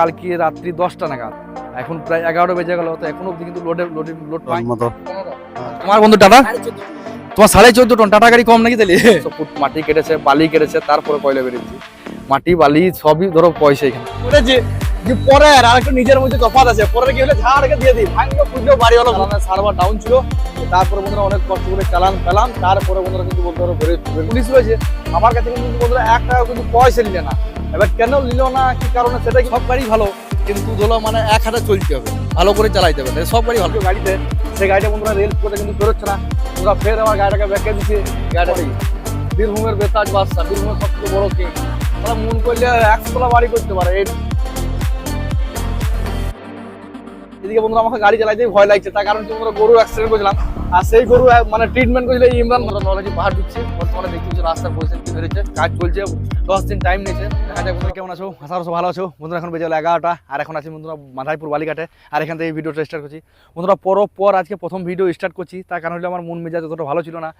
কালকে রাত্রি দশটা নাগাদ। এখন প্রায় এগারোটা বেজে গেল তো এখন অব্দি কিন্তু লোডে লোডে লোড পাই মতো তোমার বন্ধু টাটা? তোমার সাড়ে চোদ্দ টন টাটা গাড়ি কম নাকি তাহলে? মাটি কেটেছে বালি কেটেছে তারপরে কয়লা বেরিয়েছে। মাটি বালি সবই ধরো পয়সা এখানে। যে পরের আর একটু নিজের মধ্যে তফাৎ আছে। পরের কি হলে? ঝাড়কে দিয়ে দিই। ভাঙলো ফুটলো বাড়ি হলো সার্ভার ডাউন ছিল। তারপরে বন্ধুরা অনেক কষ্ট করে চালান পেলাম। তারপরে বন্ধুরা কিন্তু বলতে পারো পুলিশ রয়েছে। আমার কাছে কিন্তু বন্ধুরা এক টাকা কিন্তু পয়সা নিলে না। এবার কেন নিল না? কি কারণে? সেটা সব গাড়ি ভালো কিন্তু ধরো মানে এক হাতে চলতে হবে ভালো করে চালাইতে হবে সব গাড়ি ভালো। গাড়িতে সেই গাড়িটা বন্ধুরা রেল করে কিন্তু বেরোচ্ছে না। ওরা ফের আমার গাড়িটাকে ব্যাকে দিচ্ছে গাড়ি বীরভূমের বেতাজ বাদশা বীরভূমের সবথেকে বড় কিং? ওরা মন করলে একশোতলা বাড়ি করতে পারে এই এদিকে বন্ধুরা আমাকে গাড়ি চালাইতে ভয় লাগছে তার কারণ কি বন্ধুরা গরু অ্যাক্সিডেন্ট করেছিলাম। আর সেই গরু মানে ট্রিটমেন্ট করেছিল ইমরান নলেজে পাহাড় দিচ্ছে। বর্তমানে দেখতে হচ্ছে রাস্তার পরিস্থিতি কাজ চলছে, দশ দিন টাইম নিয়েছে। দেখা যাক বন্ধুরা কেমন আছো? আশা ভালো আছো। বন্ধুরা, এখন বেজে গেলো এগারোটা, আর এখন আছি বন্ধুরা মাধাইপুর বালিঘাটে, আর এখান থেকে ভিডিওটা স্টার্ট করছি। বন্ধুরা পরও পর আজকে প্রথম ভিডিও স্টার্ট করছি, তার কারণ হলো আমার মন মেজাজ অতটা ভালো ছিল না,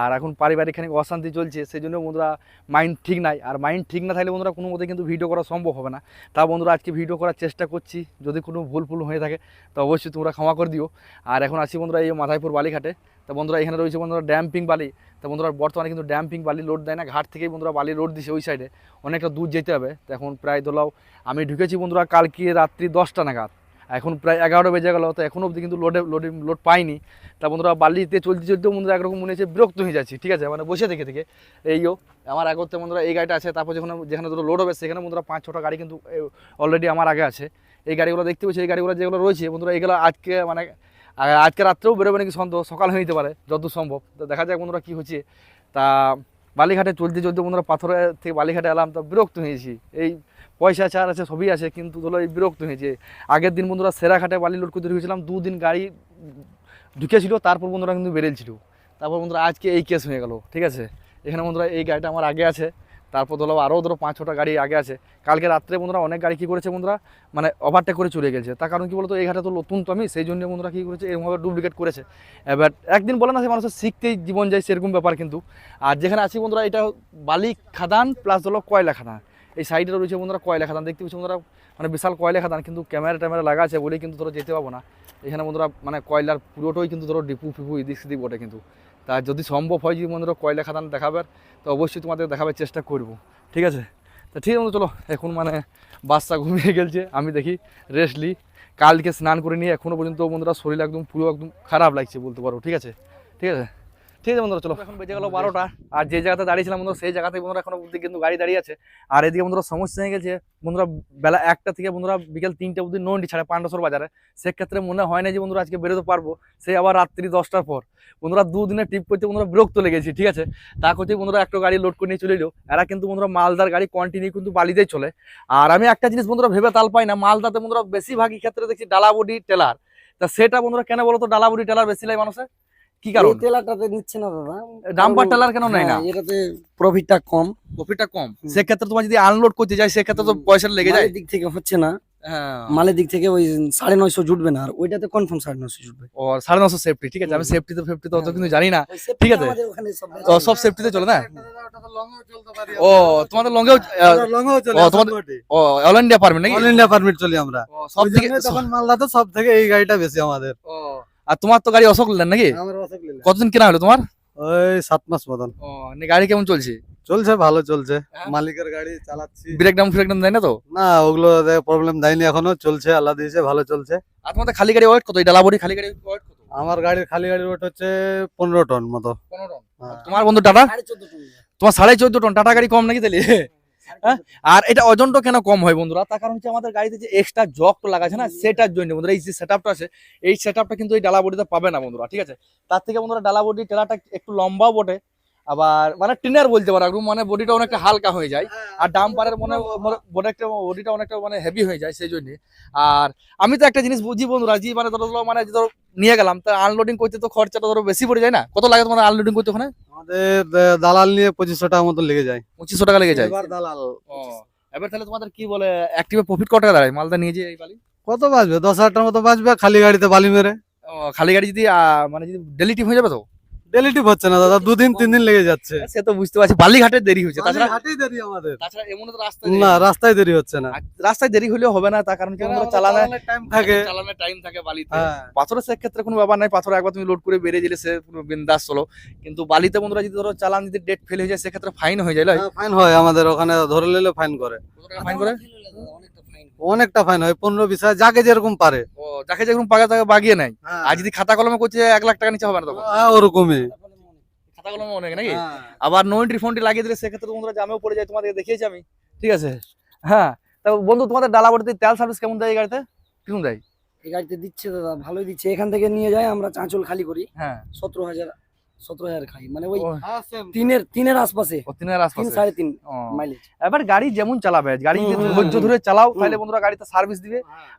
আর এখন পারিবারিক খানিক অশান্তি চলছে সেই জন্য বন্ধুরা মাইন্ড ঠিক নাই। আর মাইন্ড ঠিক না থাকলে বন্ধুরা কোনো মতে কিন্তু ভিডিও করা সম্ভব হবে না। তা বন্ধুরা, আজকে ভিডিও করার চেষ্টা করছি, যদি কোনো ভুল ভুল হয়ে থাকে, তো অবশ্যই তোমরা ক্ষমা করে দিও। আর এখন আছি বন্ধুরা এই মাধাইপুর বালিঘাটে। তো বন্ধুরা, এখানে রয়েছে বন্ধুরা ড্যাম্পিং বালি। তো বন্ধুরা, বর্তমানে কিন্তু ড্যাম্পিং বালি লোড দেয় না। ঘাট থেকেই বন্ধুরা বালি লোড দিছে ওই সাইডে অনেকটা দূর যেতে হবে। তো এখন প্রায় ধরলাও, আমি ঢুকেছি বন্ধুরা কালকে রাত্রি দশটা নাগাদ। এখন প্রায় এগারোটা বেজে গেল, তো এখন অবধি কিন্তু লোডে লোডে লোড পাইনি। তা বন্ধুরা, বালিতে চলতে চলতে বন্ধুরা একরকম মনে হচ্ছে বিরক্ত হয়ে যাচ্ছি। ঠিক আছে? মানে বসে থেকে থেকে। এইও আমার আগতে বন্ধুরা এই গাড়িটা আছে। তারপর যেখানে যেখানে ধরো লোড হবে, সেখানে বন্ধুরা পাঁচ, ছটা গাড়ি কিন্তু অলরেডি আমার আগে আছে। এই গাড়িগুলো দেখতে পাচ্ছি? এই গাড়িগুলো যেগুলো রয়েছে, বন্ধুরা এইগুলো আজকে মানে আ- আজকে রাত্রেও বেরোবে নাকি সন্দেহ? সকাল হয়ে নিতে পারে যতদূর সম্ভব। তো দেখা যাক বন্ধুরা কী হচ্ছে। তা বালিঘাটে চলতে চলতে বন্ধুরা পাথরের থেকে বালিঘাটে এলাম, তো বিরক্ত হয়েছি। এই পয়সা চার আছে, সবই আছে, কিন্তু ধরো এই বিরক্ত হয়েছে। আগের দিন বন্ধুরা সেরাঘাটে বালি লোড করতে ঢুকেছিলাম দুদিন গাড়ি ঢুকেছিল, তারপর বন্ধুরা কিন্তু বেরেছিল তারপর বন্ধুরা আজকে এই কেস হয়ে গেল, ঠিক আছে? এখানে বন্ধুরা এই গাড়িটা আমার আগে আছে। তারপর ধরো আরও ধরো পাঁচ ছটা গাড়ি আগে আছে। কালকে রাত্রে বন্ধুরা অনেক গাড়ি কী করেছে বন্ধুরা? মানে ওভারটেক করে চলে গেছে। তার কারণ কি বলতো? এই ঘাটে তো নতুন তো আমি, সেই জন্য বন্ধুরা কী করেছে? এরকমভাবে ডুপ্লিকেট করেছে। এবার একদিন বলে না সে মানুষের শিখতেই জীবন যায় সেরকম ব্যাপার কিন্তু। আর যেখানে আছি বন্ধুরা, এটা বালি খাদান প্লাস হলো কয়লা খাদান। এই সাইডে রয়েছে বন্ধুরা কয়লা খাদান। দেখতে পাচ্ছি বন্ধুরা? মানে বিশাল কয়লা খাদান। কিন্তু ক্যামেরা ট্যামেরা লাগা আছে বলেই কিন্তু ধরো যেতে পাবো না। এখানে বন্ধুরা মানে কয়লার পুরোটাই কিন্তু ধরো ডিপু ফিপু এদিক সেদিক বটে কিন্তু। তা যদি সম্ভব হয় যদি বন্ধুরা কয়লা খাদান দেখাবার তো অবশ্যই তোমাদের দেখাবার চেষ্টা করব। ঠিক আছে? তা ঠিক আছে, চলো, এখন মানে বাচ্চা ঘুমিয়ে গেলছে, আমি দেখি রেস্টলি কালকে স্নান করে নিয়ে এখনও পর্যন্ত বন্ধুরা শরীর একদম পুরো একদম খারাপ লাগছে বলতে পারো, ঠিক আছে? ঠিক আছে? ঠিক আছে বন্ধুরা চলো। এখন বেজে গেলো বারোটা। আর যে জায়গাতে দাঁড়িয়েছিলাম বন্ধুরা সেই জায়গাতে বন্ধুরা এখনও অব্দি কিন্তু গাড়ি দাঁড়িয়ে আছে। আর এদিকে বন্ধুরা সমস্যা হয়ে গেছে বন্ধুরা বেলা একটা থেকে বন্ধুরা বিকেল তিনটে অব্দি নন্ডি ছাড়ে পান্ডসর বাজারে। সেক্ষেত্রে মনে হয় না যে বন্ধুরা আজকে বেরোতে পারব সেই আবার রাত্রি দশটার পর। বন্ধুরা দুদিনে ট্রিপ করতে বন্ধুরা বিরক্ত লেগেছি ঠিক আছে? তা করতে বন্ধুরা একটা গাড়ি লোড করে নিয়ে চলে এলো। এরা কিন্তু বন্ধুরা মালদার গাড়ি কন্টিনিউ কিন্তু বালিতেই চলে। আর আমি একটা জিনিস বন্ধুরা ভেবে তাল পাই না মালদাতে বন্ধুরা বেশিরভাগই ক্ষেত্রে দেখছি ডালাবডি টেলার। তা সেটা বন্ধুরা কেন বলতো? ডালাবডি টেলার বেশি লাগে মানুষের। কি কারণ? এই তেলাটাতে নিচ্ছে না দাদা। ডাম্পার টেলার কেন নেয় না? হ্যাঁ, এটাতে প্রফিটটা কম। প্রফিটটা কম। সেক্ষেত্রে তোমার যদি আনলোড করতে যাই সেক্ষেত্রে তো পয়সা লেগে যায়। দিক থেকে হচ্ছে না। হ্যাঁ। মালের দিক থেকে ওই সাড়ে নয়শো জুটবে না আর ওইটাতে কনফার্ম সাড়ে নয়শো জুটবে। ও সাড়ে নশো সেফটি ঠিক আছে? আমি। সেফটি তো ফেফটি তো অত হ্যাঁ। কিন্তু জানি না। ঠিক আছে। আমাদের সব সেফটিতে চলে না? ও তোমাদের লঙ্গেও ও, তোমাদের- ও অল ইন্ডিয়া পারবেন নাকি? অল ইন্ডিয়া পারমিট চলি আমরা। সব থেকে মালদা তো সব থেকে এই গাড়িটা বেশি আমাদের। ও, আর তোমার তো গাড়ি অশোক লেন নাকি? কতদিন কেনা হলো তোমার? ওই সাত মাস মতন। ও গাড়ি কেমন চলছে? চলছে ভালো চলছে। হ্যাঁ? মালিকের গাড়ি চালাচ্ছি। ব্রেক ডাউন ফ্রেক ডাউন দেয় না তো? না ওগুলো প্রবলেম দেয়নি এখনও। চলছে আল্লাহ দিয়েছে ভালো চলছে। আর তোমাদের খালি গাড়ি ওয়েট কত? এই ডালাবড়ি খালি গাড়ি ওয়েট কত? আমার গাড়ির খালি গাড়ির ওয়েট হচ্ছে পনেরো টন মতো। পনেরো টন। হ্যাঁ। তোমার বন্ধু টাটা? তোমার সাড়ে চোদ্দ টন। টাটা গাড়ি কম নাকি তাহলে? আর এটা ওজনটা কেন কম হয় বন্ধুরা? তার কারণ হচ্ছে আমাদের গাড়িতে যে এক্সট্রা জকটা লাগাছে না, সেটার জন্য। বন্ধুরা, এই যে সেট আছে, এই সেট কিন্তু এই ডালা বডিতে পাবে না বন্ধুরা, ঠিক আছে? তার থেকে বন্ধুরা, ডালা বডি টেলাটা একটু লম্বাও বটে আবার মানে টিনের বলতে পারো একদম মানে বডিটা অনেকটা হালকা হয়ে যায় আর ডাম্পারের মনে বডিটা বডিটা অনেকটা মানে হেভি হয়ে যায় সেই জন্যে আর আমি তো একটা জিনিস বুঝি বন্ধুরা যে মানে ধরো মানে ধরো নিয়ে গেলাম তা আনলোডিং করতে তো খরচাটা ধরো বেশি পড়ে যায় না? কত লাগে তোমাদের আনলোডিং করতে ওখানে? আমাদের দালাল নিয়ে পঁচিশশো টাকা মতো লেগে যায়। পঁচিশশো টাকা লেগে যায়? এবার দালাল এবার তাহলে তোমাদের কি বলে অ্যাক্টিভে প্রফিট কত টাকা দাঁড়ায়? মালদা নিয়ে যে এই বালি? কত বাঁচবে? দশ হাজার টাকার মতো বাঁচবে খালি গাড়িতে বালি মেরে। খালি গাড়ি যদি মানে যদি ডেলিটিভ হয়ে যাবে তো? ডেলিটিভ হচ্ছে না দাদা দুদিন তিন দিন লেগে যাচ্ছে। সে তো বুঝতে পারছি বালিঘাটে দেরি হচ্ছে তাছাড়া হাটেই দেরি আমাদের। তাছাড়া এমন তো রাস্তা না রাস্তায় দেরি হচ্ছে না। রাস্তায় দেরি হলেও হবে না তার কারণ কি বন্ধুরা চালানে টাইম থাকে। চালানোর টাইম থাকে বালিতে। হ্যাঁ। পাথরের সেক্ষেত্রে কোনো ব্যাপার নাই পাথর একবার তুমি লোড করে বেরিয়ে দিলে সে পুরো বিন্দাস চলো কিন্তু বালিতে বন্ধুরা যদি ধরো চালান যদি ডেট ফেল হয়ে যায় সেক্ষেত্রে ফাইন হয়ে যায় ফাইন হয় আমাদের ওখানে ধরে নিলে ফাইন করে। ফাইন করে? অনেকটা ফাইন হয় পনেরো বিশ হাজার যাকে যেরকম পারে। ও যাকে যেরকম পাকা তাকে বাগিয়ে নেয়। হ্যাঁ। আর যদি খাতা কলমে করছে এক লাখ টাকা নিচে হবে না তখন। ওরকমই। খাতা কলমে অনেক নাকি? হ্যাঁ। আবার নো এন্ট্রি ফোনটি লাগিয়ে দিলে সেক্ষেত্রে তোমরা জামেও পড়ে যায় তোমাদের দেখিয়েছি আমি। ঠিক আছে? হ্যাঁ তা বন্ধু তোমাদের ডালাবাড়িতে তেল সার্ভিস কেমন দেয় এই গাড়িতে? কেমন দেয়? এই গাড়িতে দিচ্ছে দাদা ভালোই দিচ্ছে। এখান থেকে নিয়ে যায় আমরা চাঁচল খালি করি। হ্যাঁ। সতেরো হাজার সতেরো হাজার খাই। মানে ওই ও, হ্যাঁ, same. তিনের তিনের আশপাশে। তিনের আশপাশে। সাড়ে তিন মাইলেজ এবার গাড়ি যেমন চালাবে গাড়ি ধৈর্য ধরে চালাও তাহলে বন্ধুরা গাড়িতে সার্ভিস দিবে।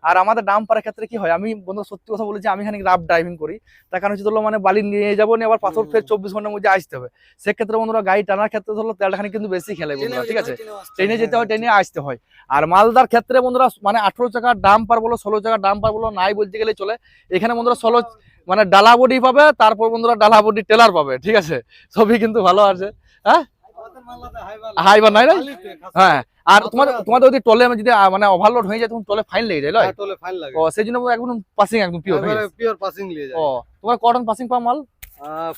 আর আমাদের ডাম পাড়ার ক্ষেত্রে কি হয় আমি বন্ধুরা সত্যি কথা বলেছি আমি এখানে রাফ ড্রাইভিং করি। তার কারণ হচ্ছে ধরো মানে বালি নিয়ে যাব নিয়ে আবার পাথর ফের চব্বিশ ঘণ্টার মধ্যে আসতে হবে। সেক্ষেত্রে বন্ধুরা গাড়ি টানার ক্ষেত্রে ধরো কিন্তু বেশি খেলে বন্ধুরা ঠিক আছে? ট্রেনে যেতে হয় ট্রেনে আসতে হয়। আর মালদার ক্ষেত্রে বন্ধুরা মানে আঠারো চাকা ডাম পার বলো ষোলো চাকা ডাম পার বলো নাই বলতে গেলে চলে। এখানে বন্ধুরা ষোলো মানে ডালা বডি পাবে তারপর বন্ধুরা ডালা বডি টেলার পাবে ঠিক আছে? সবই কিন্তু ভালো আছে হাইবার নাই না হ্যাঁ আর তোমাদের তোমাদের যদি টলে যদি মানে ওভারলোড হয়ে যায় তখন টলে ফাইন লেগে যায় লয়? হ্যাঁ, টোলে ফাইন লাগে। ও সেই জন্য একদম পাসিং একদম পিওর পিওর পাসিং নিয়ে যায়। ও তোমার কটন পাসিং পাও মাল?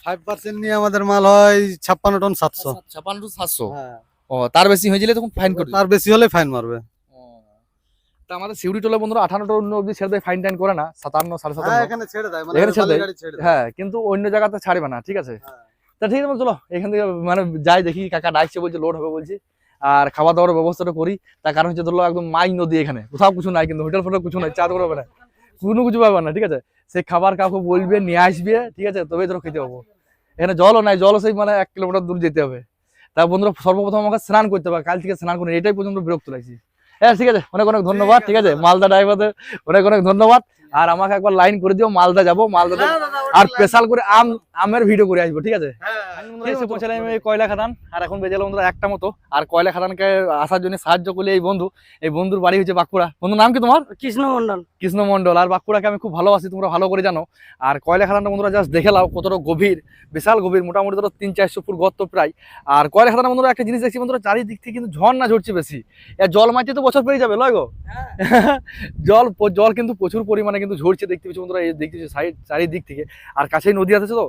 ফাইভ পার্সেন্ট নিয়ে আমাদের মাল হয় ছাপ্পান্ন টন সাতশো। ছাপান্ন টু সাতশো। হ্যাঁ। ও তার বেশি হয়ে গেলে তখন ফাইন করবে তার বেশি হলে ফাইন মারবে। আমাদের সিউড়ি টোলে বন্ধুরা আঠান্ন টন অব্দি ছেড়ে দেয় ফাইন টাইন করে না সাতান্ন সাড়ে হ্যাঁ সাতান্ন এখানে ছেড়ে দেয় মানে এখানে ছেড়ে দেয়? হ্যাঁ কিন্তু অন্য জায়গাতে ছাড়বে না ঠিক আছে? হ্যাঁ। তা ঠিক আছে চলো এখান থেকে মানে যাই দেখি কাকা ডাকছে বলছে লোড হবে বলছি। আর খাওয়া দাওয়ার ব্যবস্থাটা করি তার কারণ হচ্ছে ধরো একদম মাই নদী এখানে কোথাও কিছু নাই কিন্তু হোটেল ফোটেল কিছু নাই চাঁদ করবে না। কোনো কিছু পাবে না ঠিক আছে? সে খাবার কাউকে বলবে নিয়ে আসবে ঠিক আছে? তবে ধরো খেতে পাবো। এখানে জলও নাই জলও সেই মানে এক কিলোমিটার দূর যেতে হবে। তা বন্ধুরা সর্বপ্রথম আমাকে স্নান করতে হবে কাল থেকে স্নান করে এটাই পর্যন্ত বিরক্ত লাগছে। হ্যাঁ ঠিক আছে, অনেক অনেক ধন্যবাদ, ঠিক আছে, মালদা ড্রাইভারদের অনেক অনেক ধন্যবাদ। আর আমাকে একবার লাইন করে দিও, মালদা যাব, মালদা আর স্পেশাল করে আম আমের ভিডিও করে আসব ঠিক আছে? আমি এসে পৌঁছালাম এই কয়লা খাদান আর এখন বেজে গেল বন্ধুরা একটা মতো। আর কয়লা খাদানকে আসার জন্য সাহায্য করলে এই বন্ধু এই বন্ধুর বাড়ি হচ্ছে বাঁকুড়া। বন্ধুর নাম কি তোমার? কৃষ্ণ মন্ডল কৃষ্ণ মন্ডল আর বাঁকুড়াকে আমি খুব ভালোবাসি তোমরা ভালো করে জানো। আর কয়লা খাদানটা বন্ধুরা জাস্ট দেখে লাও কতটা গভীর বিশাল গভীর মোটামুটি ধরো তিন চারশো ফুট গর্ত প্রায়। আর কয়লা খাদান বন্ধুরা একটা জিনিস দেখছি বন্ধুরা চারিদিক থেকে কিন্তু ঝর্ণা ঝরছে বেশি। এর জল মারতে তো বছর পেয়ে যাবে লয় গো? জল জল কিন্তু প্রচুর পরিমাণে কিন্তু ঝরছে দেখতে পাচ্ছি বন্ধুরা এই দেখতে সাইড চারিদিক থেকে। আর কাছেই নদী আছে তো।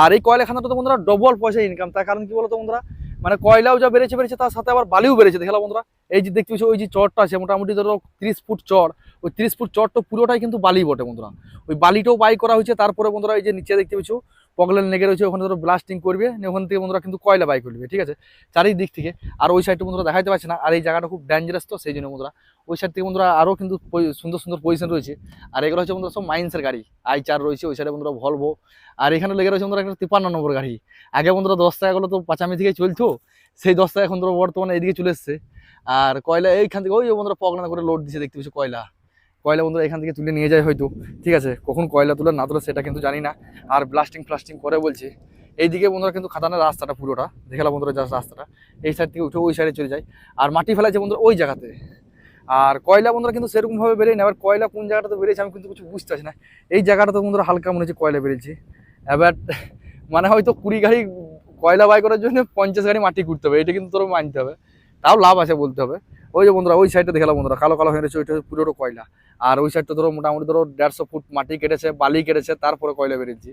আর এই কয়লা খাদানটা তো বন্ধুরা ডবল পয়সা ইনকাম তার কারণ কি বলতো বন্ধুরা? মানে কয়লাও যা বেড়েছে বেড়েছে, তার সাথে আবার বালিও বেড়েছে। দেখলাম বন্ধুরা, এই যে দেখতে ওই যে চরটা আছে, মোটামুটি ধরো তিরিশ ফুট চর, ওই ত্রিশ ফুট চরটা পুরোটাই কিন্তু বালি বটে বন্ধুরা। ওই বালিটাও বাই করা হয়েছে, তারপরে বন্ধুরা এই যে নিচে দেখতে পাচ্ছ পগলেন লেগে রয়েছে, ওখানে ধরো ব্লাস্টিং করবে ওখান থেকে বন্ধুরা কিন্তু কয়লা বাই করবে, ঠিক আছে? চারিদিক থেকে। আর ওই সাইডটা বন্ধুরা দেখাতে পারছে না, আর এই জায়গাটা খুব ডেঞ্জারাস তো, সেই জন্য বন্ধুরা। ওই সাইড থেকে বন্ধুরা আরও কিন্তু সুন্দর সুন্দর পজিশন রয়েছে। আর এগুলো হচ্ছে বন্ধুরা সব মাইন্সের গাড়ি, আই চার রয়েছে, ওই সাইডে বন্ধুরা ভলভো আর এখানে লেগে রয়েছে বন্ধুরা একটা তিপ্পান্ন নম্বর গাড়ি। আগে বন্ধুরা দশ টাকাগুলো তো পাঁচামি থেকে চলতো, সেই দশ টাকা এখন ধরো বর্তমানে এদিকে চলে এসছে। আর কয়লা এইখান থেকে, ওই বন্ধুরা পগলানা করে লোড দিচ্ছে দেখতে পাচ্ছি কয়লা। কয়লা বন্ধুরা এখান থেকে তুলে নিয়ে যায় হয়তো। ঠিক আছে? কখন কয়লা তুলে না তুলে সেটা কিন্তু জানি না। আর ব্লাস্টিং ফ্লাস্টিং করে বলছে। এইদিকে বন্ধুরা কিন্তু খাদানের রাস্তাটা পুরোটা। দেখলাম বন্ধুরা যা রাস্তাটা। এই সাইড থেকে উঠে ওই সাইডে চলে যায়। আর মাটি ফেলাচ্ছে বন্ধুরা ওই জায়গাতে। আর কয়লা বন্ধুরা কিন্তু সেরকমভাবে বেরোয় না এবার কয়লা কোন জায়গাটাতে বেরিয়েছে আমি কিন্তু কিছু বুঝতে পারছি না। এই জায়গাটা তো বন্ধুরা হালকা মনে হচ্ছে কয়লা বেরিয়েছে এবার মানে হয়তো কুড়ি গাড়ি কয়লা বাই করার জন্য পঞ্চাশ গাড়ি মাটি করতে হবে। এটা কিন্তু তোর মানতে হবে। তাও লাভ আছে বলতে হবে। ওই যে বন্ধুরা, ওই সাইডটা দেখলাম বন্ধুরা, কালো কালো হয়ে রয়েছে ওইটা পুরোটা কয়লা। আর ওই সাইডটা ধরো মোটামুটি ধরো দেড়শো ফুট মাটি কেটেছে, বালি কেটেছে, তারপরে কয়লা বেরিয়েছে।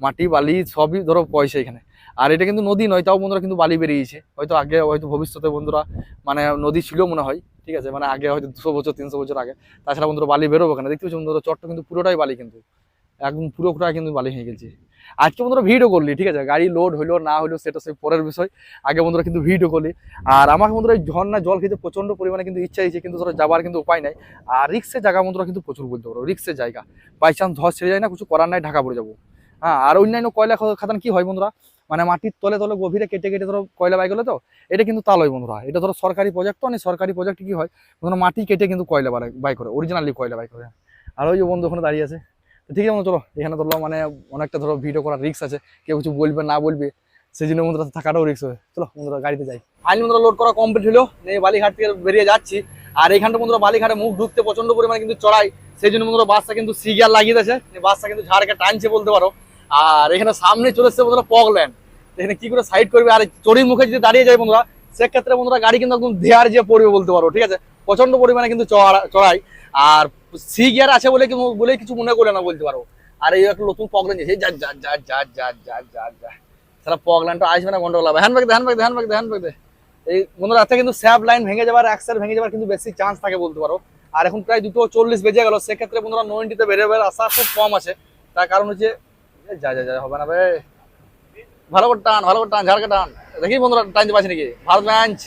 মাটি, বালি সবই ধরো পয়সা এখানে। আর এটা কিন্তু নদী নয়, তাও বন্ধুরা কিন্তু বালি বেরিয়েছে। হয়তো আগে, হয়তো ভবিষ্যতে বন্ধুরা মানে নদী ছিল মনে হয়, ঠিক আছে? মানে আগে হয়তো দুশো বছর, তিনশো বছর আগে। তাছাড়া বন্ধুরা বালি বেরোবো কেন? দেখতে পাচ্ছি বন্ধুরা, চটটা কিন্তু পুরোটাই বালি কিন্তু। একদম পুরোটা কিন্তু বালি হয়ে গেছে। আজকে বন্ধুরা ভিডিও করলি, ঠিক আছে? গাড়ি লোড হইল, না হইল, সেটা সেই পরের বিষয়। আগে বন্ধুরা কিন্তু ভিডিও করলি। আর আমাকে বন্ধুরা এই ঝর্ণা জল খেতে প্রচণ্ড পরিমাণে কিন্তু ইচ্ছা হয়েছে, কিন্তু ধরো যাবার কিন্তু উপায় নাই। আর রিক্সের জায়গা বন্ধুরা কিন্তু প্রচুর বলতে পারো রিক্সের জায়গা। বাই চান্স ধস ছেড়ে যায় না, কিছু করার নাই, ঢাকা পড়ে যাব। হ্যাঁ আর অন্যান্য কয়লা খ- খাদান কি হয় বন্ধুরা? মানে মাটির তলে তলে গভীরে কেটে কেটে ধরো কয়লা বাই গেলো তো, এটা কিন্তু তালয় বন্ধুরা। এটা ধরো সরকারি প্রজেক্ট তো সরকারি প্রজেক্ট কি হয়? বন্ধুরা মাটি কেটে কিন্তু কয়লা বাই- করে অরিজিনালি কয়লা বাই করে। আর ওই যে বন্ধু ওখানে দাঁড়িয়ে আছে। ঠিক আছে চলো, এখানে ধরো মানে অনেকটা ধরো ভিডিও করার রিক্স আছে। কেউ কিছু বলবে, না বলবে, সেই জন্য বন্ধুরা থাকাটাও রিক্স হবে। চলো, বন্ধুরা গাড়িতে যাই। ফাইনালি বন্ধুরা লোড করা কমপ্লিট হলো, নিয়ে বালিঘাট থেকে বেরিয়ে যাচ্ছি। আর এখানটা বন্ধুরা বালিঘাটে মুখ ঢুকতে প্রচণ্ড পরিমাণে কিন্তু চড়াই, সেই জন্য বন্ধুরা বাসটা কিন্তু সিগিয়ার লাগিয়ে দিয়েছে। বাসটা কিন্তু ঝাড়কে টানছে বলতে পারো। আর এখানে সামনে চলে এসছে বন্ধুরা পগল্যান্ড এখানে কি করে সাইড করবে? আর চড়ির মুখে যদি দাঁড়িয়ে যায় বন্ধুরা, সেক্ষেত্রে বন্ধুরা গাড়ি কিন্তু একদম ধেয়ার যে পড়বে বলতে পারো, ঠিক আছে? প্রচণ্ড পরিমাণে কিন্তু চড়া- চড়াই। আর সি গিয়ার আছে বলে বলে কিছু মনে করে না বলতে পারো। আর এই একটা নতুন পগল্যান্ড যা যা যা যা যা যা যা যা। যা সারা পগল্যান্ডটা আসবে না, গন্ডগোল হবে। হ্যান্ড ব্যাগ ব্যাগ দে হ্যান্ড ব্যাগ দে ব্যাগ এই বন্ধুরা, রাতে কিন্তু স্যাপ লাইন ভেঙে যাবার অ্যাক্সেল ভেঙে যাবার কিন্তু বেশি চান্স থাকে বলতে পারো। আর এখন প্রায় দুটো চল্লিশ বেজে গেল, সেক্ষেত্রে বন্ধুরা নয়েন্টিতে বেরোবার আশা খুব কম আছে। তার কারণ হচ্ছে যা যা যা, হবে না ভাই ভালো করে টান, ভালো করে টান, ঝাড়কে টান। দেখি বন্ধুরা, টানতে পারছি নাকি? ভারত ম্যাচ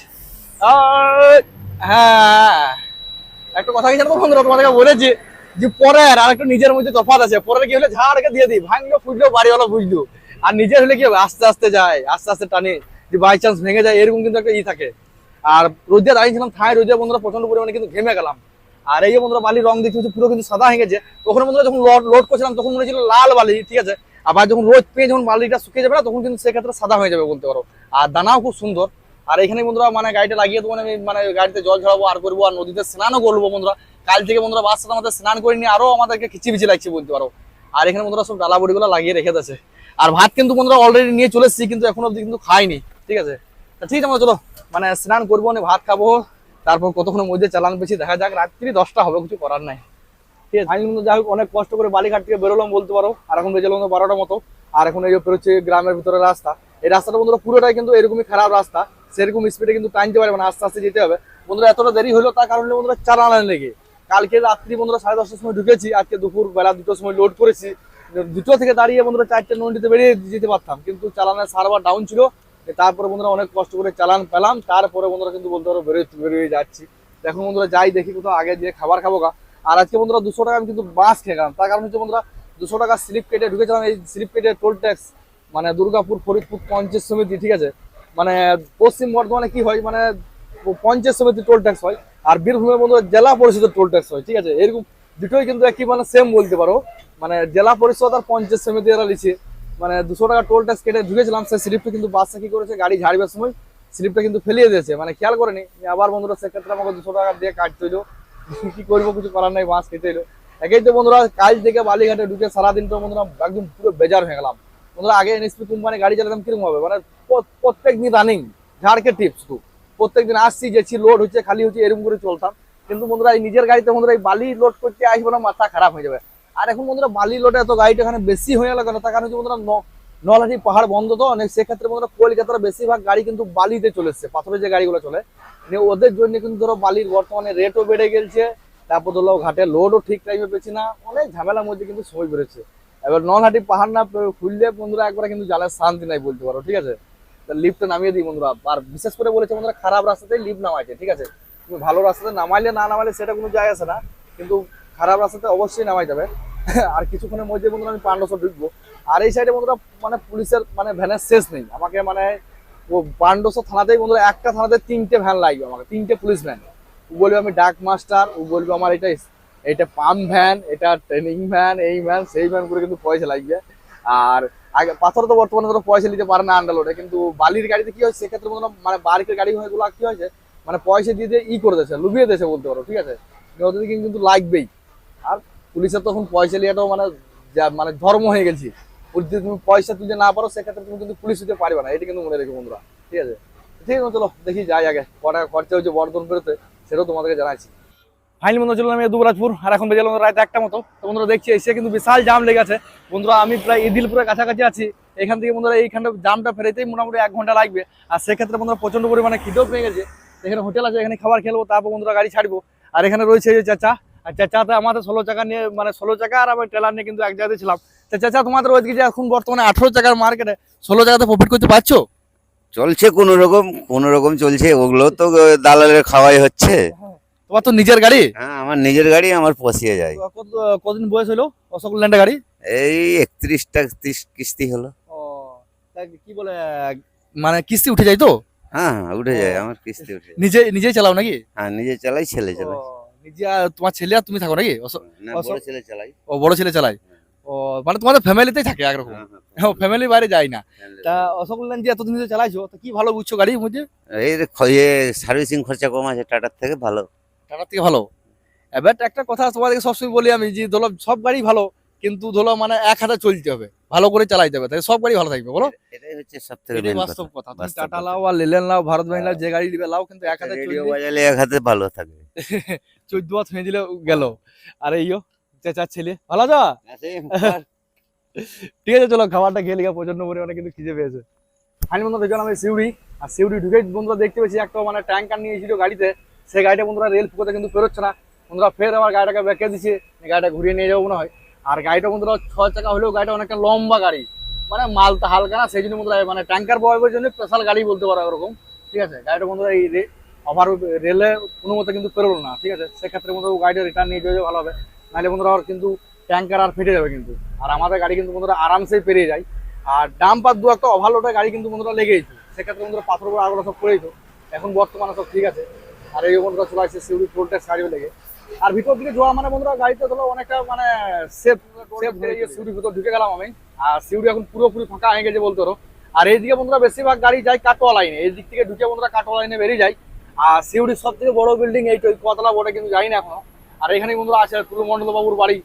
হ্যাঁ। একটা কথা বলেছি যে নিজের মধ্যে আছে। পরের হলে ভাঙলো, ফুটলো বুঝলো। আর নিজের হলে কি হবে? আস্তে আস্তে যায়, আস্তে আস্তে টানে। ভেঙে যায়, এরকম রোদে দাঁড়িয়েছিলাম রোদে বন্ধুরা প্রচণ্ড পরিমাণে কিন্তু ঘেমে গেলাম। আর এই বন্ধুরা বালির রং হচ্ছে পুরো কিন্তু সাদা হয়ে গেছে। ওখানে বন্ধুরা যখন লোড লোড করছিলাম, তখন মনে হচ্ছিল লাল বালি, ঠিক আছে? আবার যখন রোদ পেয়ে যখন বালিটা শুকিয়ে যাবে না, তখন কিন্তু সেক্ষেত্রে সাদা হয়ে যাবে বলতে পারো। আর দানাও খুব সুন্দর। আর এখানে বন্ধুরা মানে গাড়িটা লাগিয়ে দেবো আমি মানে গাড়িতে জল ঝরাবো, আর করব, আর নদীতে স্নানও করব বন্ধুরা। কাল থেকে বন্ধুরা সাথে আমাদের স্নান করে নিয়ে আরও আমাদেরকে খিচিবিচি লাগছে, বলতে পারো। আর এখানে বন্ধুরা সব ডালা বড়িগুলো লাগিয়ে রেখে দিয়েছে। আর ভাত কিন্তু বন্ধুরা অলরেডি নিয়ে চলে এসেছি, কিন্তু এখন অব্দি কিন্তু খাইনি, ঠিক আছে? ঠিক আছে চলো মানে স্নান করব না ভাত খাব, তারপর কতক্ষণের মধ্যে চালান পেছি দেখা যাক, রাত্রি দশটা হবে, কিছু করার নাই। ঠিক আছে আমি কিন্তু যাই হোক, অনেক কষ্ট করে বালিঘাট থেকে বেরোলাম, বলতে পারো। আর এখন বেজে বারোটার মতো। আর এখন এই যে গ্রামের ভিতরে রাস্তা। এই রাস্তাটা বন্ধুরা পুরোটাই কিন্তু এরকমই খারাপ রাস্তা। সেরকম স্পিডে কিন্তু টানতে পারবে না, আস্তে আস্তে যেতে হবে। বন্ধুরা, এতটা দেরি হলো, তার কারণে বন্ধুরা চালানো লেগে কালকে রাত্রি বন্ধুরা সাড়ে দশটার সময় ঢুকেছি, আজকে দুপুর বেলা দুটোর সময় লোড করেছি। দুটো থেকে দাঁড়িয়ে বন্ধুরা চারটে নন্ডিতে বেরিয়ে যেতে পারতাম, কিন্তু চালানের সার্ভার ডাউন ছিল। তারপরে বন্ধুরা অনেক কষ্ট করে চালান পেলাম, তারপরে বন্ধুরা কিন্তু বলতে পারো বেরোয় বেরিয়ে যাচ্ছি। এখন বন্ধুরা, যাই দেখি কোথাও আগে দিয়ে খাবার খাব গা। আর আজকে বন্ধুরা দুশো টাকা আমি কিন্তু বাস খেয়ে গেলাম। তার কারণ হচ্ছে বন্ধুরা, দুশো টাকা স্লিপ কেটে ঢুকেছিলাম এই স্লিপ কেটে টোল ট্যাক্স মানে দুর্গাপুর ফরিদপুর পঞ্চায়েত সমিতি, ঠিক আছে? মানে পশ্চিম বর্ধমানে কি হয় মানে পঞ্চায়েত সমিতি টোল ট্যাক্স হয় আর বীরভূমের বন্ধুরা জেলা পরিষদের টোল ট্যাক্স হয়, ঠিক আছে? এরকম দুটোই কিন্তু একই মানে সেম বলতে পারো। মানে জেলা পরিষদ আর পঞ্চায়েত সমিতি এরা লিখে মানে দুশো টাকা টোল ট্যাক্স কেটে ঢুকেছিলাম, সেই স্লিপটা কিন্তু বাসটা কি করেছে, গাড়ি ঝাড়বার সময় স্লিপটা কিন্তু ফেলিয়ে দিয়েছে। মানে খেয়াল করেনি আবার বন্ধুরা সেক্ষেত্রে আমাকে দুশো টাকা দিয়ে কাটতে হইল। কি করব, কিছু করার নাই, বাস খেতে হইল। একেই তো বন্ধুরা কাজ থেকে বালিঘাটে ঢুকে সারাদিন তো বন্ধুরা একদম পুরো বেজার হয়ে গেলাম। বন্ধুরা, আগে এনএসপি কোম্পানি গাড়ি চালাতাম, কীরকম হবে? মানে প্রত্যেক দিন রানিং ঝাড়কে টিপস শুধু প্রত্যেক দিন আসছি যেছি লোড হচ্ছে, খালি হচ্ছে, এরকম করে চলতাম। কিন্তু বন্ধুরা, এই নিজের গাড়িতে বন্ধুরা, এই বালি লোড করতে আসব না, মাথা খারাপ হয়ে যাবে। আর এখন বন্ধুরা, বালি লোডে এত গাড়িটা এখানে বেশি হয়ে গেল কেন? তার কারণ হচ্ছে বন্ধুরা, ন- নলহাটি পাহাড় বন্ধ তো, অনেক সেক্ষেত্রে বন্ধুরা কলকাতার বেশিরভাগ গাড়ি কিন্তু বালিতে চলে এসছে পাথরের যে গাড়িগুলো চলে। ওদের জন্য কিন্তু ধরো বালির বর্তমানে রেটও বেড়ে গেছে তারপর ধরো ঘাটে লোডও ঠিক টাইমে পেছি না, অনেক ঝামেলার মধ্যে কিন্তু সময় বেড়েছে এবার নলহাটি পাহাড় না খুললে বন্ধুরা একবার কিন্তু জালের শান্তি নাই বলতে পারো, ঠিক আছে? লিফটে নামিয়ে দিই বন্ধুরা। আর বিশেষ করে বলেছে বন্ধুরা, খারাপ রাস্তাতে লিফট নামাইছে ঠিক আছে? তুমি ভালো রাস্তাতে নামাইলে, না নামাইলে সেটা কোনো যায় আসে না। কিন্তু খারাপ রাস্তাতে অবশ্যই নামাই যাবে। আর কিছুক্ষণের মধ্যে বন্ধুরা আমি পাণ্ডসর ঢুকবো। আর এই সাইডে বন্ধুরা মানে পুলিশের মানে ভ্যানের শেষ নেই। আমাকে মানে ও পাণ্ডসর থানাতেই বন্ধুরা, একটা থানাতে তিনটে ভ্যান লাগবে আমাকে, তিনটে পুলিশ ভ্যান ও বলবে আমি ডাক মাস্টার, ও বলবে আমার এটা এটা পাম্প ভ্যান এটা ট্রেনিং ভ্যান এই ভ্যান সেই ভ্যান করে কিন্তু পয়সা লাগবে। আর আগে পাথর তো বর্তমানে ধরো পয়সা নিতে পারে না আন্ডালোডে কিন্তু বালির গাড়িতে কি হয়, সেক্ষেত্রে বন্ধুরা মানে বারিকের গাড়ি হয়েগুলো কি হয়েছে মানে পয়সা দিয়ে দিয়ে ই করে দিয়েছে, লুবিয়ে দিয়েছে বলতে পারো, ঠিক আছে? ওদের কিন্তু লাগবেই। আর পুলিশের তখন পয়সা লিয়াটাও মানে মানে ধর্ম হয়ে গেছি। যদি তুমি পয়সা তুলতে না পারো, সেক্ষেত্রে তুমি কিন্তু পুলিশ দিতে পারবে না, এটা কিন্তু মনে রেখো বন্ধুরা, ঠিক আছে? ঠিক আছে, চলো, দেখি যাই আগে, কটা খরচা হচ্ছে বর্ধমান বেরোতে সেটাও তোমাদেরকে জানাচ্ছি। ফাইনালি চললাম এই দুবরাজপুর আর এখন বেজে রাত একটা মতো। তো বন্ধুরা দেখছি এসে কিন্তু বিশাল জাম লেগে আছে। বন্ধুরা আমি প্রায় ইদিলপুরের কাছাকাছি আছি। এখান থেকে বন্ধুরা এইখানটা জামটা ফেরাইতেই মোটামুটি এক ঘণ্টা লাগবে। আর সেক্ষেত্রে বন্ধুরা প্রচণ্ড পরিমাণে খিদেও পেয়ে গেছে। এখানে হোটেল আছে এখানে খাবার খেলব তারপর বন্ধুরা গাড়ি ছাড়বো। আর এখানে রয়েছে যে চাচা। আর চাচাতে আমাদের ষোলো চাকা নিয়ে মানে ষোলো চাকা আর আমি ট্রেলার নিয়ে কিন্তু এক জায়গাতে ছিলাম। তা চাচা তোমাদের ওইদিকে যে এখন বর্তমানে আঠারো চাকার মার্কেটে ষোলো চাকাতে প্রফিট করতে পারছ? চলছে কোন রকম কোন রকম চলছে। ওগুলো তো দালালের খাওয়াই হচ্ছে। তোমার তো নিজের গাড়ি? হ্যাঁ আমার নিজের গাড়ি আমার পচিয়ে যায়। কদিন বয়স হলো অশোক ল্যান্ডের গাড়ি? এই একত্রিশটা কিস্তি হলো। কি বলে মানে কিস্তি উঠে যায় তো? হ্যাঁ হ্যাঁ উঠে যায় আমার কিস্তি উঠে নিজে নিজেই চালাও নাকি? হ্যাঁ নিজে চালাই ছেলে চালাই। নিজে তোমার ছেলে আর তুমি থাকো নাকি? বড় ছেলে চালাই। ও বড় ছেলে চালায়? ও মানে তোমাদের ফ্যামিলিতেই থাকে একরকম। হ্যাঁ, হ্যাঁ, ফ্যামিলি বাইরে যায় না। তা অশোক যে এতদিন ধরে চালাইছো তা কি ভালো বুঝছ মধ্যে? এই সার্ভিসিং খরচা কম আছে টাটার থেকে ভালো। টাটার থেকে ভালো। এবার একটা কথা তোমাদেরকে সবসময় বলি আমি যে ধরো সব গাড়ি ভালো কিন্তু ধরো মানে এক হাতে চলতে হবে। ভালো করে চালাইতে হবে তাই সব গাড়ি ভালো থাকবে বলো? এটাই হচ্ছে সব থেকে এটাই বাস্তব কথা। তুমি টাটা লাও আর লেলেন লাও ভারত বাহিনী লাও যে গাড়ি নিবে লাও কিন্তু এক হাতে রেডিও বাজালে এক হাতে ভালো চোদ্দ হাত হয়ে দিলে গেল। আর এইও চেঁচার ছেলে। ভালো আছো? ঠিক আছে চলো খাবারটা খেয়ে লিখা প্রচণ্ড পরিমাণে কিন্তু খিদে পেয়েছে। ফাইনাল বন্ধুরা দেখলাম আমি সিউড়ি। আর সিউড়ি ঢুকে বন্ধুরা দেখতে পেয়েছি একটা মানে ট্যাঙ্কার নিয়েছিল গাড়িতে। সেই গাড়িটা বন্ধুরা রেল ফুকোতে কিন্তু পেরোচ্ছে না। বন্ধুরা ফের আমার গাড়িটাকে বেঁকে দিচ্ছে গাড়িটা ঘুরিয়ে নিয়ে যাব মনে হয়। আর গাড়িটা বন্ধুরা ছ চাকা হলেও গাড়িটা অনেকটা লম্বা গাড়ি। মানে মালটা হালকা না, সেই জন্য বন্ধুরা মানে ট্যাঙ্কার বয়ের জন্য স্পেশাল গাড়ি বলতে পারো এরকম। ঠিক আছে? গাড়িটা বন্ধুরা এই ওভার রেলে কোনো মতে কিন্তু পেরোলো না, ঠিক আছে? সেক্ষেত্রে বন্ধুরা গাড়িটা রিটার্ন নিয়ে যাওয়া ভালো হবে। নাহলে বন্ধুরা আর কিন্তু ট্যাঙ্কার আর ফেটে যাবে কিন্তু। আর আমাদের গাড়ি কিন্তু বন্ধুরা আরামসেই পেরিয়ে যায়। আর ডাম্পার দু একটা ওভারলোডের গাড়ি কিন্তু বন্ধুরা লেগেই সেক্ষেত্রে বন্ধুরা পাথর আগুলো সব পড়েই এখন বর্তমানে সব ঠিক আছে। আর এই বন্ধুরা চলে আসছে সিউড়ি টোল ট্যাক্স লেগে আর ভিতর দিকে যাওয়া মানে বন্ধুরা গাড়িতে ধরো অনেকটা মানে সেফ সেফ সিউড়ির ভিতর ঢুকে গেলাম আমি। আর সিউড়ি এখন পুরোপুরি ফাঁকা হয়ে গেছে বলতে পারো। আর এইদিকে বন্ধুরা বেশিরভাগ গাড়ি যায় কাটোয়া লাইনে এই দিক থেকে ঢুকে বন্ধুরা কাটোয়া লাইনে বেরিয়ে যায়। আর সিউড়ির সব থেকে বড় বিল্ডিং এইটা ওই কতলা বোর্ডে কিন্তু যাই না এখনও। আর এখানে বন্ধুরা আছে টুলুমন্ডল বাবুর বাড়ি,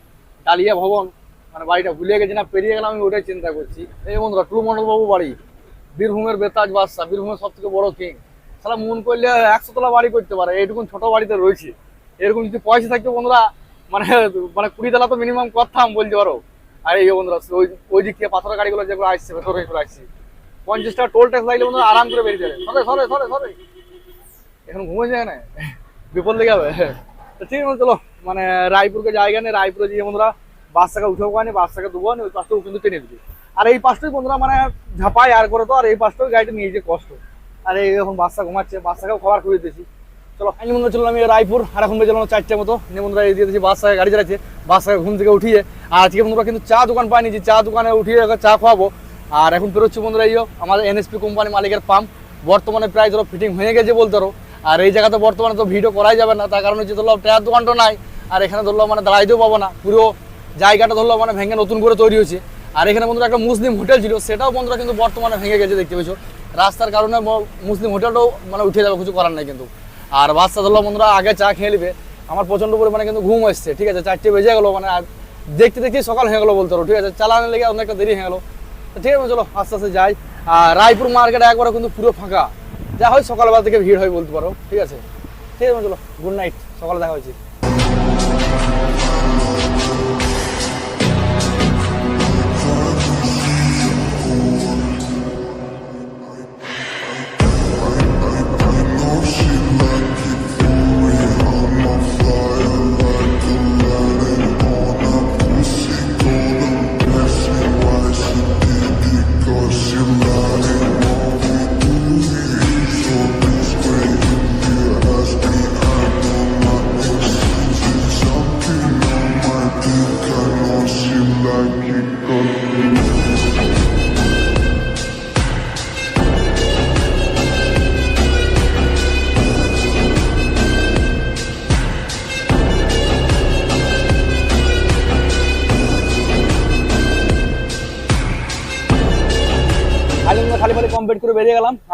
ডালিয়া ভবন। মানে বাড়িটা ভুলে গেছি না, পেরিয়ে গেলাম আমি, ওটাই চিন্তা করছি। এই বন্ধুরা টুলুমন্ডল বাবু বাড়ি। বীরভূমের বেতাজ বাদশা বীরভূমের সব থেকে বড় কিং তাহলে মন করলে একশো তলা বাড়ি করতে পারে এইটুকুন ছোট বাড়িতে রয়েছে। এরকম যদি পয়সা থাকতো বন্ধুরা মানে মানে কুড়ি তলা তো মিনিমাম করতাম বলতে পারো। আর এই বন্ধুরা, ওই ওই দিক থেকে পাথরের গাড়িগুলো যেগুলো আসছে, ভেতরে ভেতরে আসছে। পঞ্চাশ টাকা টোল ট্যাক্স লাগলে বন্ধুরা আরাম করে বেরিয়ে যাবে। সরে সরে সরে সরে। এখন ঘুমে যায় না। বিপদ লেগে যাবে। তো ঠিক আছে, চলো মানে রায়পুরকে জায়গা নেই, রায়পুরে যে বন্ধুরা বাসটাকে উঠেও পায়নি বাসটাকে দেবো ওই পাশটাও কিন্তু টেনে দিবি। আর এই পাশটাই বন্ধুরা মানে ঝাপাই আর করে তো, আর এই পাশটাও গাড়িটা নিয়ে যে কষ্ট। আর এই এখন বাসটা ঘুমাচ্ছে বাসটাকেও খাবার খুঁজে দিয়েছি চলো আমি চললাম আমি রায়পুর, আর এখন বেজে চারটে মতো। এই দিয়ে দিয়েছি বাসটাকে গাড়ি চালাচ্ছে বাসটাকে ঘুম থেকে উঠিয়ে। আর আজকে বন্ধুরা কিন্তু চা দোকান পাইনি, যে চা দোকানে উঠিয়ে চা খাওয়াবো। আর এখন বেরোচ্ছি বন্ধুরা, এই আমাদের এনএসপি কোম্পানি মালিকের পাম্প বর্তমানে প্রায় ধরো ফিটিং হয়ে গেছে বলতে আর এই জায়গাতে বর্তমানে তো ভিডিও করাই যাবে না, তার কারণ হচ্ছে ধরলাম টায়ার দোকানটা নাই। আর এখানে ধরলো মানে দাঁড়াইতেও পাবো না, পুরো জায়গাটা ধরলো মানে ভেঙে নতুন করে তৈরি হয়েছে। আর এখানে বন্ধুরা একটা মুসলিম হোটেল ছিল, সেটাও বন্ধুরা কিন্তু বর্তমানে ভেঙে গেছে, দেখতে পেয়েছ। রাস্তার কারণে মুসলিম হোটেলটাও মানে উঠে যাবে কিছু করার নাই কিন্তু। আর বাচ্চা ধরলাম বন্ধুরা, আগে চা খেয়ে নিবে। আমার প্রচণ্ড পরিমাণে কিন্তু ঘুম আসছে ঠিক আছে? চারটে বেজে গেলো মানে আর দেখতে দেখতে সকাল হয়ে গেলো বলতে পারো, ঠিক আছে? চালানো লেগে অনেকটা দেরি হয়ে গেলো। ঠিক আছে, চলো, আস্তে আস্তে যাই। আর রায়পুর মার্কেট একবারে কিন্তু পুরো ফাঁকা। যা হয় সকালবেলা থেকে ভিড় হয় বলতে পারো, ঠিক আছে? ঠিক আছে চলো গুড নাইট সকালে দেখা হচ্ছে।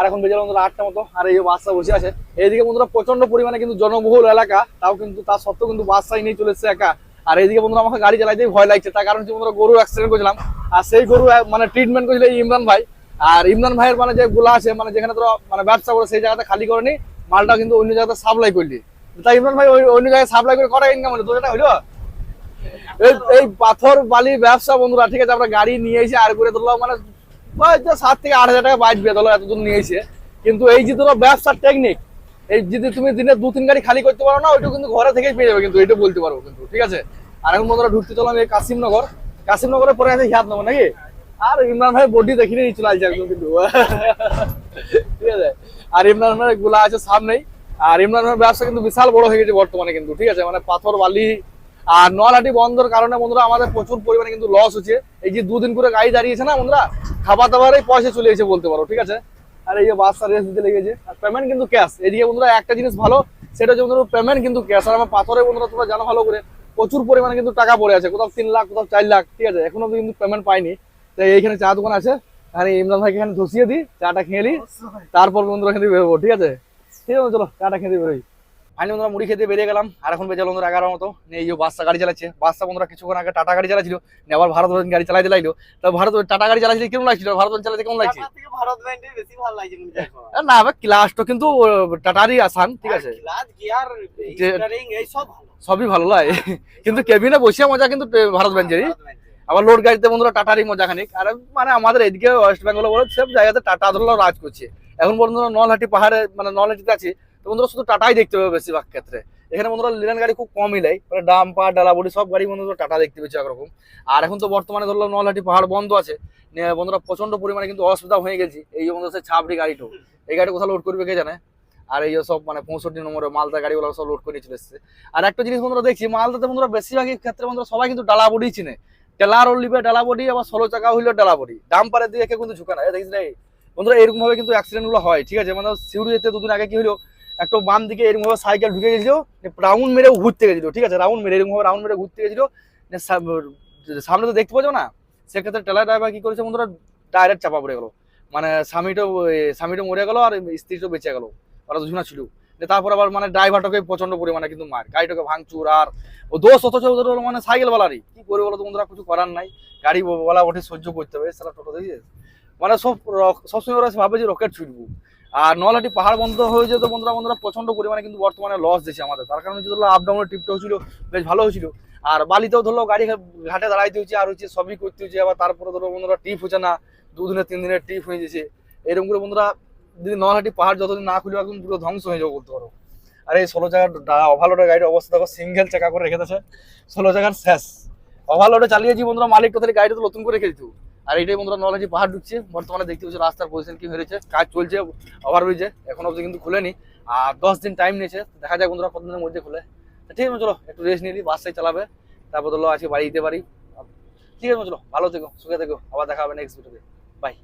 আর এখন বেজে বন্ধুরা আটটা মতো, আর এই বাসটা বসে আছে। এইদিকে বন্ধুরা প্রচণ্ড পরিমাণে কিন্তু জনবহুল এলাকা, তাও কিন্তু তার সত্ত্বেও কিন্তু বাসটাই নিয়ে চলেছে একা। আর এইদিকে বন্ধুরা আমাকে গাড়ি চালাইতেই ভয় লাগছে, তার কারণ বন্ধুরা গরু অ্যাক্সিডেন্ট করেছিলাম। আর সেই গরু মানে ট্রিটমেন্ট করেছিল ইমরান ভাই। আর ইমরান ভাইয়ের মানে যে গুলা আছে মানে যেখানে তোরা মানে ব্যবসা করে সেই জায়গাতে খালি করেনি মালটা কিন্তু অন্য জায়গাতে সাপ্লাই করলি। তাই ইমরান ভাই ওই অন্য জায়গায় সাপ্লাই করে করা ইনকাম হলো? তো এটা হইল এই পাথর বালি ব্যবসা বন্ধুরা, ঠিক আছে, আমরা গাড়ি নিয়ে এসে আর করে ধরলাম মানে সাত থেকে আট হাজার টাকা বাঁচবে ধরো এত দূর নিয়ে এসে কিন্তু এই যে ব্যবসার টেকনিক এই যদি তুমি দিনে দু তিন গাড়ি খালি করতে পারো না, ওইটা কিন্তু ঘরে থেকেই পেয়ে যাবে, কিন্তু এটা বলতে পারব কিন্তু, ঠিক আছে? আর এখন বন্ধুরা ঢুকতে চললাম এই কাসিমনগর কাসিমনগরে পরে আছে হিয়াত নাকি? আর ইমরান ভাই বডি দেখিনি চলে আসছে একদম কিন্তু। ঠিক আছে? আর ইমরান ভাই গুলা আছে সামনেই। আর ইমরান ভাইয়ের ব্যবসা কিন্তু বিশাল বড় হয়ে গেছে বর্তমানে কিন্তু, ঠিক আছে? মানে পাথর বালি আর নলহাটি বন্ধর কারণে বন্ধুরা আমাদের প্রচুর পরিমাণে কিন্তু লস হচ্ছে। এই যে দুদিন করে গাড়ি দাঁড়িয়েছে না বন্ধুরা খাবার দাবারই পয়সা চলে এসে বলতে পারো ঠিক আছে? আর এই যে বাসটা রেস দিতে লেগেছে আর পেমেন্ট কিন্তু ক্যাশ এদিকে বন্ধুরা একটা জিনিস ভালো সেটা হচ্ছে বন্ধুরা পেমেন্ট কিন্তু ক্যাশ আর আমার পাথরে বন্ধুরা তোমরা জানো ভালো করে প্রচুর পরিমাণে কিন্তু টাকা পড়ে আছে কোথাও তিন লাখ কোথাও চার লাখ ঠিক আছে? এখনও কিন্তু পেমেন্ট পাইনি। তাই এইখানে চা দোকান আছে আর ইমরান ভাইকে এখানে ধসিয়ে দিই চাটা খেয়ে নিই তারপর বন্ধুরা এখান বেরোবো ঠিক আছে? ঠিক আছে চলো চাটা খেতে বেরোই। ফাইনালি বন্ধুরা মুড়ি খেতে বেরিয়ে গেলাম আর এখন বেজে বন্ধুরা এগারো মতো। এই যে বাসটা গাড়ি চালাচ্ছে বাসটা বন্ধুরা কিছুক্ষণ আগে টাটা গাড়ি চালাচ্ছিল নিয়ে আবার ভারত গাড়ি চালাইতে লাগল। তা ভারত টাটা গাড়ি চালাচ্ছিল কেমন লাগছিল? ভারত চালাতে কেমন লাগছে? না আবার ক্লাসটা কিন্তু টাটারই আসান ঠিক আছে? সবই ভালো লাগে কিন্তু কেবিনে বসে মজা কিন্তু ভারত বেঞ্চেরই আবার লোড গাড়িতে বন্ধুরা টাটারই মজা খানিক। আর মানে আমাদের এদিকে ওয়েস্ট বেঙ্গল বলে সব জায়গাতে টাটা ধরলো রাজ করছে। এখন বন্ধুরা নলহাটি পাহাড়ে মানে নলহাটিতে আছে তো বন্ধুরা শুধু টাটাই দেখতে পাবে বেশিরভাগ ক্ষেত্রে। এখানে বন্ধুরা লিলেন গাড়ি খুব কমই নেই মানে ডাম পাহাড় ডালা সব গাড়ি বন্ধুরা টাটা দেখতে পেয়েছে একরকম। আর এখন তো বর্তমানে ধরলো নলহাটি পাহাড় বন্ধ আছে। বন্ধুরা প্রচণ্ড পরিমাণে কিন্তু অসুবিধা হয়ে গেছে। এই বন্ধুরা ছাবড়ি গাড়িটো, এই গাড়ি কোথাও লোড করবে কে জানে? আর এই সব মানে পঁয়ষট্টি নম্বরে মালদা গাড়িগুলো সব লোড করে নিয়ে চলে এসছে। আর একটা জিনিস বন্ধুরা দেখছি, মালদাতে বন্ধুরা বেশিরভাগই ক্ষেত্রে বন্ধুরা সবাই কিন্তু ডালা বডি চিনে। টেলার লিবে ডালা বডি আবার ষোলো চাকা হইল ডালা বডি ডাম্পারের দিকে কেউ কিন্তু ঝুঁকে না। দেখিস রে বন্ধুরা এরকম ভাবে কিন্তু অ্যাক্সিডেন্টগুলো হয়, ঠিক আছে? মানে সিউড়ি যেতে দুদিন আগে কি হলো একটা বাম দিকে এরকম ভাবে সাইকেল ঢুকে গেছিল রাউন্ড মেরে ঘুরতে গেছিল, ঠিক আছে? রাউন্ড মেরে, এরকম ভাবে রাউন্ড মেরে ঘুরতে গেছিল। সামনে তো দেখতে পাচ্ছ না? সেক্ষেত্রে টেলার ড্রাইভার কি করেছে বন্ধুরা? ডাইরেক্ট চাপা পড়ে গেলো। মানে স্বামীটাও স্বামীটা মরে গেল আর স্ত্রীটাও বেঁচে গেলো। ওরা দুজনা ছিল। তারপর আবার মানে ড্রাইভারটাকে প্রচণ্ড পরিমাণে কিন্তু মার। গাড়িটাকে ভাঙচুর আর ও দোষ অথচ মানে সাইকেল বালারই। কি করে বলো তো বন্ধুরা? কিছু করার নাই। গাড়ি বলা ওঠে সহ্য করতে হবে। সারা টোটো দেখেছিস? মানে সব সবসময় ওরা ভাবে যে রকেট ছুটবো। আর নলহাটি পাহাড় বন্ধ হয়েছে তো বন্ধুরা বন্ধুরা প্রচণ্ড পরিমাণে কিন্তু বর্তমানে লস দিচ্ছে আমাদের। তার কারণে যদি আপ ডাউনের ট্রিপটা হচ্ছিল বেশ ভালো হয়েছিল। আর বালিতেও ধরলো গাড়ি ঘাটে দাঁড়াইতে হচ্ছে আর হচ্ছে সবই করতে হচ্ছে আবার তারপরে ধরো বন্ধুরা ট্রিপ হচ্ছে না, দুদিনের তিন দিনের ট্রিপ হয়ে যাচ্ছে এরকম করে বন্ধুরা যদি নলহাটি পাহাড় যতদিন না খুলে, একদম পুরো ধ্বংস হয়ে যাবে বলতে পারো। আর এই ষোলো জায়গার ওভারলোডের গাড়ির অবস্থা দেখো সিঙ্গেল চাকা করে রেখে দিয়েছে। ষোলো জায়গার শেষ। ওভারলোডে চালিয়েছি বন্ধুরা মালিক কোথায় গাড়িটা তো নতুন করে রেখে দিত আর এটাই বন্ধুরা নলেজি পাহাড় ঢুকছে। বর্তমানে দেখতে পাচ্ছি রাস্তার পজিশন কি হয়েছে, কাজ চলছে ওভারব্রিজে এখন অবধি কিন্তু খুলেনি। আর দশ দিন টাইম নিয়েছে দেখা যায় বন্ধুরা কতদিনের মধ্যে খুলে। ঠিক আছে চলো একটু রেস্ট নিলি বাসটাই চালাবে। তারপর ধরো আজকে বাড়ি দিতে পারি। ঠিক আছে চলো ভালো থেকো, সুখে থেকো। আবার দেখা হবে নেক্সট ভিডিওতে বাই